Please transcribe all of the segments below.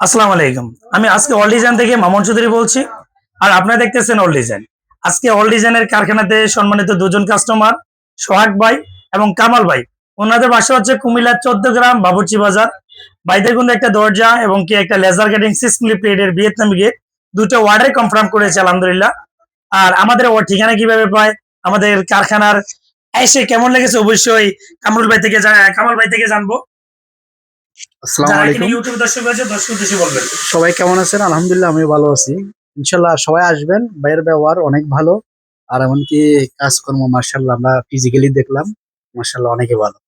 আসসালামু আলাইকুম। আমি আজকে অল ডিজাইন থেকে মামুন চৌধুরী বলছি। আর আপনারা দেখতেছেন অল ডিজাইন আজকে অল ডিজাইনের কারখানাতে সম্মানিত দুজন কাস্টমার সোহাগ ভাই এবং কামাল ভাই। ওনাদের বাসা হচ্ছে কুমিল্লা চোদ্দ গ্রাম বাজার। বাইদের কিন্তু একটা দরজা এবং কি একটা লেজার কাটিং সিক্স প্লেটের ভিয়েতনামি গেট দুটো ওয়ার্ডে কনফার্ম করেছে, আলহামদুলিল্লাহ। আর আমাদের ও ঠিকানা কীভাবে পায়? আমাদের কারখানার এসে কেমন লেগেছে? অবশ্যই কামরুল ভাই থেকে কামাল ভাই থেকে জানব। আসসালামু যারা আলাইকুম। ইউটিউব দর্শক রয়েছে দর্শক দেশে বলবেন। সবাই কেমন আছেন? আলহামদুলিল্লাহ আমি ভালো আছি। ইনশাল্লাহ সবাই আসবেন। ভাইয়ের ব্যবহার অনেক ভালো। আর এমনকি কাজকর্ম মার্শাল্লাহ আমরা ফিজিক্যালি দেখলাম। মার্শাল্লাহ অনেকে ভালো।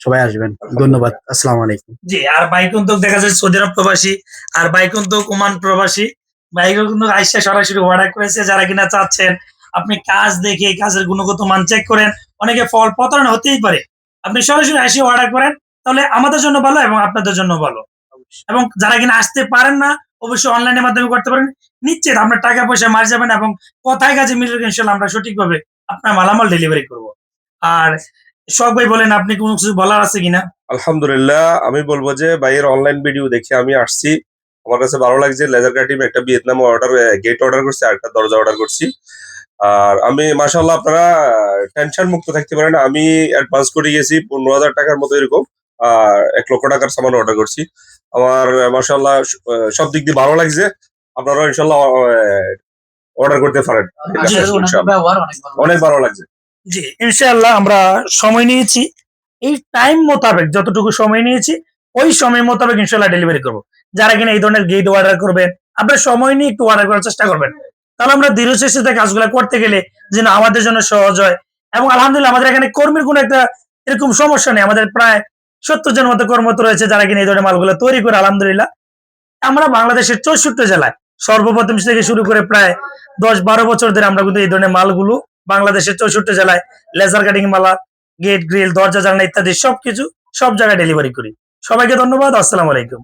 সবাই আসবেন। ধন্যবাদ। আসসালামু আলাইকুম। জি আর বাইকুন্তক দেখা যায় সৌদি আরব প্রবাসী আর বাইকুন্তক ওমান প্রবাসী। বাইকুল কিন্তু আইসা সরাসরি অর্ডার করেছে। যারা কিনা চাচ্ছেন আপনি কাজ দেখে কাজের গুণগত মান চেক করেন। অনেকে ফল প্রতারণা হতেই পারে। আপনি সরাসরি এসে অর্ডার করেন। তাহলে আমাদের জন্য ভালো এবং আপনাদের জন্য ভালো। এবং যারা কিনা আসতে পারেন না অবশ্যই অনলাইনের মাধ্যমে করতে পারেন। নিশ্চিত আপনার টাকা পয়সা মার যাবেন এবং কথায় কাজে মিলবে ইনশাল্লাহ আমরা সঠিকভাবে আপনার মালামাল ডেলিভারি করব। আর সব ভাই বলেন আপনি কোনো কিছু বলার আছে কিনা? আলহামদুলিল্লাহ আমি বলব যে ভাইয়ের অনলাইন ভিডিও দেখে আমি আসছি। আমার কাছে ভালো লাগছে লেজার কাটিং একটা ভিয়েতনাম অর্ডার গেট অর্ডার করছি আর একটা দরজা অর্ডার করছি। আর আমি মাশাল্লাহ আপনারা টেনশন মুক্ত থাকতে পারেন। আমি অ্যাডভান্স করে গেছি পনেরো হাজার টাকার মতো এরকম। এক লক্ষ টাকার সামান অর্ডার করছি। আমার মাশাল্লাহ সব দিক দিয়ে ভালো লাগছে। আপনারা ইনশাল্লাহ অর্ডার করতে পারেন। অনেক ভালো লাগছে। জি ইনশাআল্লাহ আমরা সময় নিয়েছি। এই টাইম মোতাবেক যতটুকু সময় নিয়েছি ওই সময় মোতাবেক ইনশাল্লাহ ডেলিভারি করব। যারা কিনা এই ধরনের গেট অর্ডার করবেন আপনার সময় নিয়ে একটু অর্ডার করার চেষ্টা করবেন। তাহলে আমরা দৃঢ় চেষ্টাতে কাজগুলো করতে গেলে যেন আমাদের জন্য সহজ হয়। এবং আলহামদুলিল্লাহ আমাদের এখানে কর্মীর কোনো একটা এরকম সমস্যা নেই। আমাদের প্রায় সত্তর জন মতো কর্মরত রয়েছে যারা কিনা এই ধরনের মালগুলো তৈরি করে, আলহামদুলিল্লাহ। আমরা বাংলাদেশের চৌষট্টি জেলায় সর্বপ্রথম থেকে শুরু করে প্রায় দশ বারো বছর ধরে আমরা কিন্তু এই ধরনের মালগুলো বাংলাদেশের চৌষট্টি জেলায় লেজার কাটিং মালা গেট গ্রিল দরজা জানা ইত্যাদি সবকিছু সব জায়গায় ডেলিভারি করি। সবাইকে ধন্যবাদ, আসসালামু আলাইকুম।